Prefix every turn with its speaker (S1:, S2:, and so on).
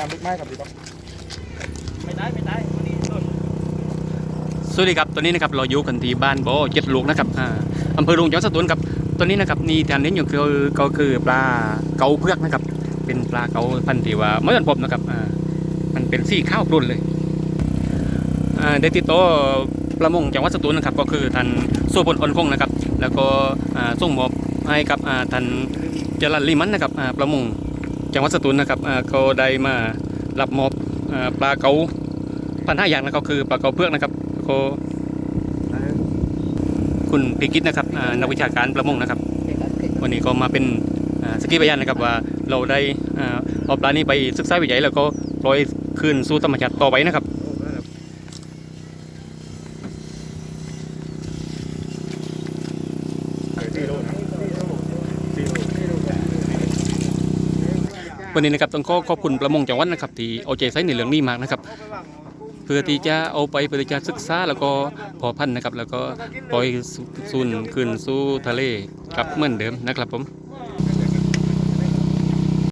S1: น้ำลึกไมครับพี่ต๊อก
S2: ไม่ได้ไม่ได้วันนี้ต้น
S3: สวัสดีครับตอนนี้นะครับเราอยู่กันที่บ้านบ่อเจ็ดลูกนะครับอ่าอำเภอลุงจังหวัดสตูลครับตอนนี้นะครับนี่ทานเน้นอยู่คือก็คือปลาเกาเพือกนะครับ เป็นปลาเกาพันธุ์ที่ว่าไม่เหมือนผมนะครับอ่ามันเป็นสีข้าวปรุนเลยอ่าได้ติดต่อประมงจังหวัดสตูลนะครับ ก็คือท่านสุพลอ่อนคงนะครับ แล้วก็อ่าส่งมอบให้กับอ่าท่านจรันลิมันนะครับอ่าประมง จังหวัดสตูลนะครับอ่าก็ได้มารับมอบอ่าปลาเก๋าพันห้าอย่างนะครับคือปลาเก๋าเพือกนะครับก็คุณปีกิตนะครับอ่านักวิชาการประมงนะครับ วันนี้ก็มาเป็นอ่าสกขีพยานนะครับว่าเราได้อ่าเอาปลานี้ไปศึกษาวิจัยแล้วก็ปล่อยคืนสู่ธรรมชาติต่อไปนะครับ
S1: สี่โลนะสี่โลสี่โล
S3: วันนี้นะครับต้องขอขอบคุณประมงจังหวัดนะครับที่เอาใจใส่ในเรื่องนี้มากนะครับเพื่อที่จะเอาไปเพื่อที่จะศึกษาแล้วก็พอพันธุ์นะครับ แล้วก็ปล่อยสูนคืนสู่ทะเลกลับเหมือนเดิมนะครับผม